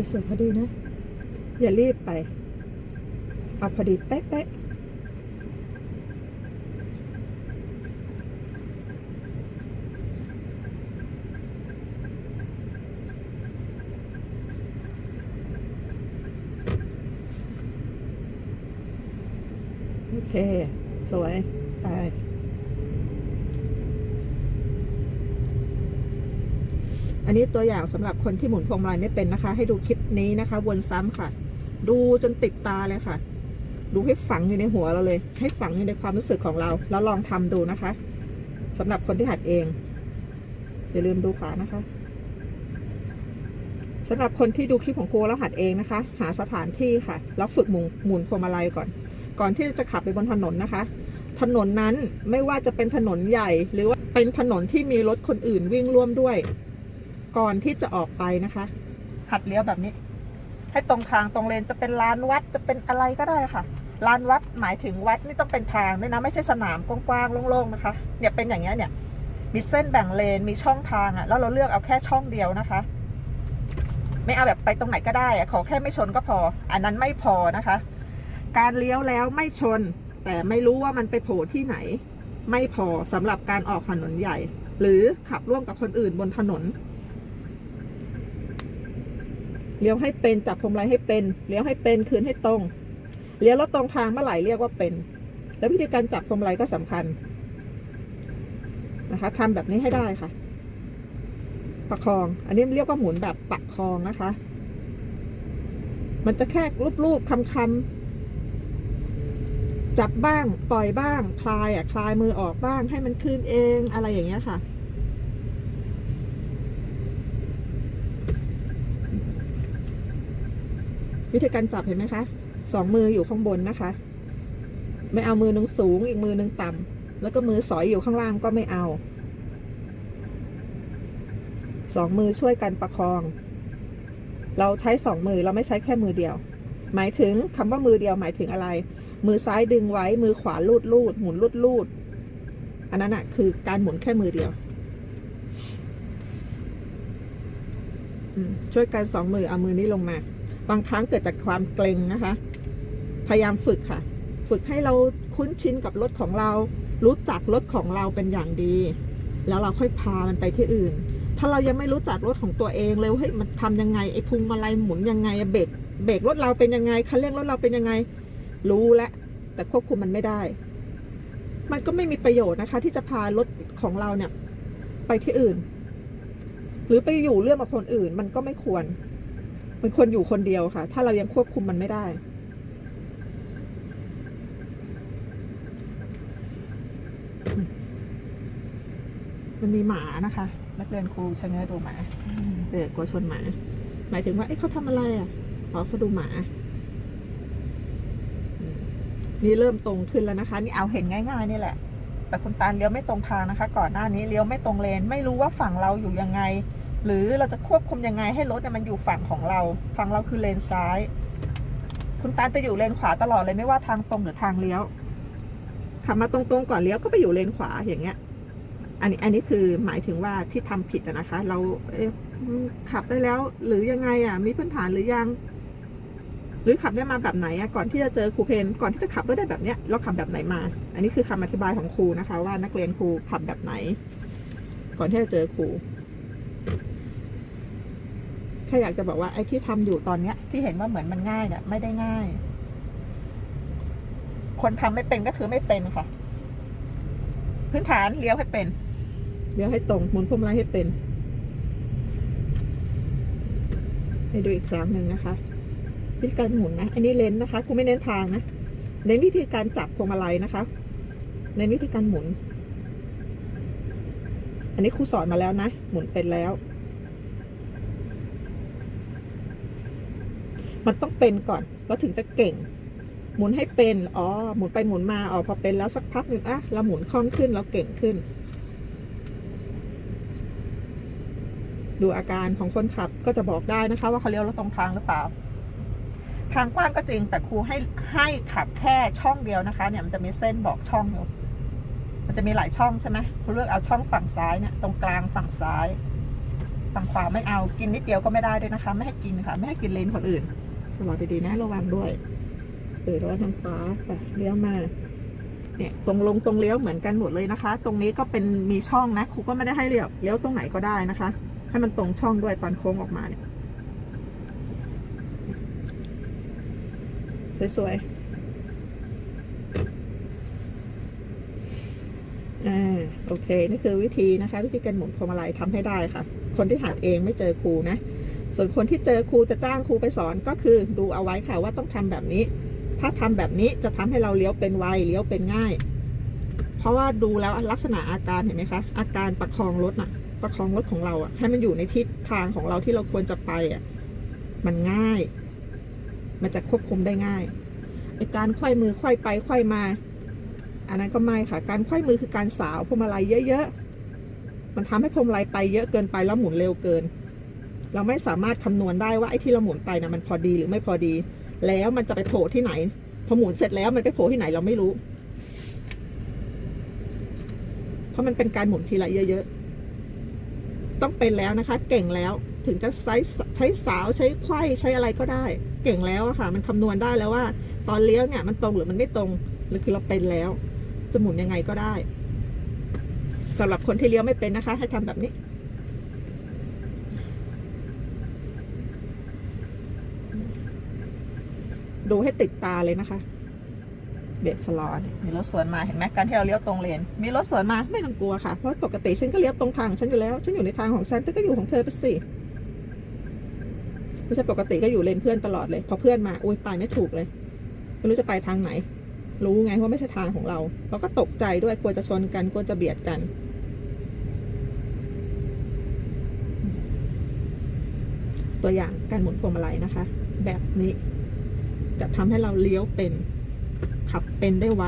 เอาสวยๆพอดีนะ อย่ารีบไป เอาพอดีเป๊ะๆโอเค สวย ไป อันนี้ตัวอย่างสำหรับคนที่หมุนพวงมาลัยไม่เป็นนะคะ ให้ดูคลิปนี้นะคะ วนซ้ำค่ะ ดูจนติดตาเลยค่ะ ดูให้ฝังอยู่ในหัวเราเลย ให้ฝังอยู่ในความรู้สึกของเรา แล้วลองทำดูนะคะสำหรับคนที่หัดเอง อย่าลืมดูขานะคะสำหรับคนที่ดูคลิปของครูแล้วหัดเองนะคะ หาสถานที่ค่ะ แล้วฝึกหมุนหมุนพวงมาลัยก่อน ก่อนที่จะขับไปบนถนนนะคะ ถนนนั้นไม่ว่าจะเป็นถนนใหญ่ หรือว่าเป็นถนนที่มีรถคนอื่นวิ่งร่วมด้วย ก่อนที่จะออกไปนะคะ หัดเลี้ยวแบบนี้ ให้ตรงทางตรงเลนจะเป็นลานวัดจะเป็นอะไรก็ได้ค่ะลานวัดหมายถึงวัดนี่ต้องเป็นทางด้วยนะ ไม่ใช่สนามกว้างๆโล่งๆนะคะเนี่ยเป็นอย่างเงี้ยเนี่ย มีเส้นแบ่งเลนมีช่องทางอะ่ะ แล้วเราเลือกเอาแค่ช่องเดียวนะคะ ไม่เอาแบบไปตรงไหนก็ได้อะขอแค่ไม่ชนก็พอ อันนั้นไม่พอนะคะ การเลี้ยวแล้วไม่ชน แต่ไม่รู้ว่ามันไปโผล่ที่ไหน ไม่พอสำหรับการออกถนนใหญ่ หรือขับร่วมกับคนอื่นบนถนน เลี้ยวให้เป็นจับพวงมาลัยให้เป็นเลี้ยวให้เป็นคืนให้ตรงเลี้ยวรถตรงทางเมื่อไหร่เรียกว่าเป็น แล้ววิธีการจับพวงมาลัยก็สำคัญนะคะทำแบบนี้ให้ได้ค่ะ ประคอง อันนี้เรียกว่าหมุนแบบประคองนะคะ มันจะแค่รูปๆคำๆจับบ้าง ปล่อยบ้าง คลายอะ คลายมือออกบ้าง ให้มันคืนเองอะไรอย่างเงี้ยค่ะ วิธีการจับเห็นไหมคะสองมืออยู่ข้างบนนะคะ ไม่เอามือหนึ่งสูงอีกมือหนึ่งต่ำแล้วก็มือสอยอยู่ข้างล่างก็ไม่เอาสองมือช่วยกันประคอง เราใช้สองมือเราไม่ใช้แค่มือเดียว หมายถึงคำว่ามือเดียวหมายถึงอะไร มือซ้ายดึงไว้มือขวาลูดลูดหมุนลูดลูดอันนั้นอะคือการหมุนแค่มือเดียวช่วยกันสองมือเอามือนี้ลงมา บางครั้งเกิดจากความเกรงนะคะ พยายามฝึกค่ะ ฝึกให้เราคุ้นชินกับรถของเรา รู้จักรถของเราเป็นอย่างดี แล้วเราค่อยพามันไปที่อื่น ถ้าเรายังไม่รู้จักรถของตัวเองเลยว่าเฮ้ยมันทำยังไงไอ้พุงมาลัยหมุนยังไงเบรกเบรกรถเราเป็นยังไงคันเร่งรถเราเป็นยังไง รู้แล้วแต่ควบคุมมันไม่ได้ มันก็ไม่มีประโยชน์นะคะ ที่จะพารถของเราเนี่ย ไปที่อื่น หรือไปอยู่เรื่องกับคนอื่น มันก็ไม่ควร มันควรอยู่คนเดียวค่ะ ถ้าเรายังควบคุมมันไม่ได้ มันมีหมานะคะ นักเรียนครูชะเง้อดูหมาเด็กกลัวชนหมา หมายถึงว่า เอ๊ะเขาทำอะไรอะอ๋อเขาดูหมานี่เริ่มตรงขึ้นแล้วนะคะ นี่เอาเห็นง่าย ๆ นี่แหละ แต่คุณตาเลี้ยวไม่ตรงทางนะคะ ก่อนหน้านี้เลี้ยวไม่ตรงเลน ไม่รู้ว่าฝั่งเราอยู่ยังไง หรือเราจะควบคุมยังไงให้รถมันอยู่ฝั่งของเรา ฝั่งเราคือเลนซ้าย คุณตาจะอยู่เลนขวาตลอดเลยไม่ว่าทางตรงหรือทางเลี้ยวขับมาตรงๆก่อนเลี้ยวก็ไปอยู่เลนขวาอย่างเงี้ย อันนี้อันนี้คือหมายถึงว่าที่ทำผิดนะคะ เราเขับได้แล้วหรือยังไงอะ มีพื้นฐานหรือยัง หรือขับได้มาแบบไหนอะก่อนที่จะเจอครูเพนก่อนที่จะขับรถได้แบบเนี้ยเราขับแบบไหนมา อันนี้คือคำอธิบายของครูนะคะ ว่านักเรียนครูขับแบบไหน ก่อนที่จะเจอครู แค่อยากจะบอกว่าไอ้ที่ทำอยู่ตอนเนี้ย ที่เห็นว่าเหมือนมันง่ายเนี่ยไม่ได้ง่าย คนทำไม่เป็นก็คือไม่เป็นค่ะ พื้นฐานเลี้ยวให้เป็นเลี้ยวให้ตรงหมุนพวงมาลัยให้เป็นให้ดูอีกครั้งหนึ่งนะคะวิธีการหมุนนะ อันนี้เลนส์นะคะครูไม่เน้นทางนะเน้นวิธีการจับพวงมาลัยนะคะเน้นวิธีการหมุน นนี้ครูสอนมาแล้วนะ หมุนเป็นแล้ว มันต้องเป็นก่อนแล้วถึงจะเก่ง หมุนให้เป็น อ๋อ หมุนไปหมุนมา อ๋อ พอเป็นแล้วสักพักหนึ่งอะเราหมุนคล่องขึ้นเราเก่งขึ้น ดูอาการของคนขับก็จะบอกได้นะคะ ว่าเขาเลี้ยวรถตรงทางหรือเปล่า ทางกว้างก็จริงแต่ครูให้ให้ขับแค่ช่องเดียวนะคะ เนี่ยมันจะมีเส้นบอกช่องอยู่ มันจะมีหลายช่องใช่ไหมครูเลือกเอาช่องฝั่งซ้ายเนี่ยตรงกลางฝั่งซ้าย ฝั่งขวาไม่เอากินนิดเดียวก็ไม่ได้ด้วยนะคะ ไม่ให้กินค่ะ ไม่ให้กินเลนคนอื่นชะลอดดีๆนะระวังด้วยเออระวังทางขวาไปเลี้ยวมาเนี่ยตรงลงตรงเลี้ยวเหมือนกันหมดเลยนะคะ ตรงนี้ก็เป็นมีช่องนะครูก็ไม่ได้ให้เลี้ยวเลี้ยวตรงไหนก็ได้นะคะ ให้มันตรงช่องด้วยตอนโค้งออกมาเนี่ยสวยๆ อ่าโอเค นี่คือวิธีนะคะ วิธีการหมุนพวงมาลัยทำให้ได้ค่ะ คนที่หัดเองไม่เจอครูนะ ส่วนคนที่เจอครูจะจ้างครูไปสอนก็คือดูเอาไว้ค่ะว่าต้องทำแบบนี้ ถ้าทำแบบนี้จะทำให้เราเลี้ยวเป็นไวเลี้ยวเป็นง่าย เพราะว่าดูแล้วลักษณะอาการเห็นไหมคะอาการประคองรถน่ะ ประคองรถของเราอะให้มันอยู่ในทิศทางของเราที่เราควรจะไปอะมันง่าย มันจะควบคุมได้ง่ายไอการไขว้มือไขว้ไปไขว้มา อันนั้นก็ไม่ค่ะ การไขว้มือคือการสาวพวงมาลัยเยอะๆ มันทำให้พวงมาลัยไปเยอะเกินไปแล้วหมุนเร็วเกิน เราไม่สามารถคำนวณได้ว่าไอ้ที่เราหมุนไปนะมันพอดีหรือไม่พอดี แล้วมันจะไปโผล่ที่ไหน พอหมุนเสร็จแล้วมันไปโผล่ที่ไหนเราไม่รู้ เพราะมันเป็นการหมุนทีละเยอะๆ ต้องเป็นแล้วนะคะ เก่งแล้วถึงจะใช้ใช้สาวใช้ไขว้ใช้อะไรก็ได้ เก่งแล้วอะค่ะ มันคำนวณได้แล้วว่า ตอนเลี้ยวเนี่ยมันตรงหรือมันไม่ตรงหรือคือเราเป็นแล้ว จะหมุนยังไงก็ได้สำหรับคนที่เลี้ยวไม่เป็นนะคะ ให้ทำแบบนี้ ดูให้ติดตาเลยนะคะ เบรกชะลอนมีรถสวนมาเห็นไหมการที่เราเลี้ยวตรงเลน มีรถสวนมาไม่ต้องกลัวค่ะ เพราะปกติฉันก็เลี้ยวตรงทางของฉันอยู่แล้ว ฉันอยู่ในทางของฉันเธอก็อยู่ของเธอไปสิไม่ใช่ปกติก็อยู่เลนเพื่อนตลอดเลย พอเพื่อนมาอุ้ยไปไม่ถูกเลย ไม่รู้จะไปทางไหน รู้ไงว่าไม่ใช่ทางของเรา เราก็ตกใจด้วยกลัวจะชนกันกลัวจะเบียดกัน ตัวอย่างการหมุนพวงมาลัยนะคะ แบบนี้จะทำให้เราเลี้ยวเป็น ขับเป็นได้ไว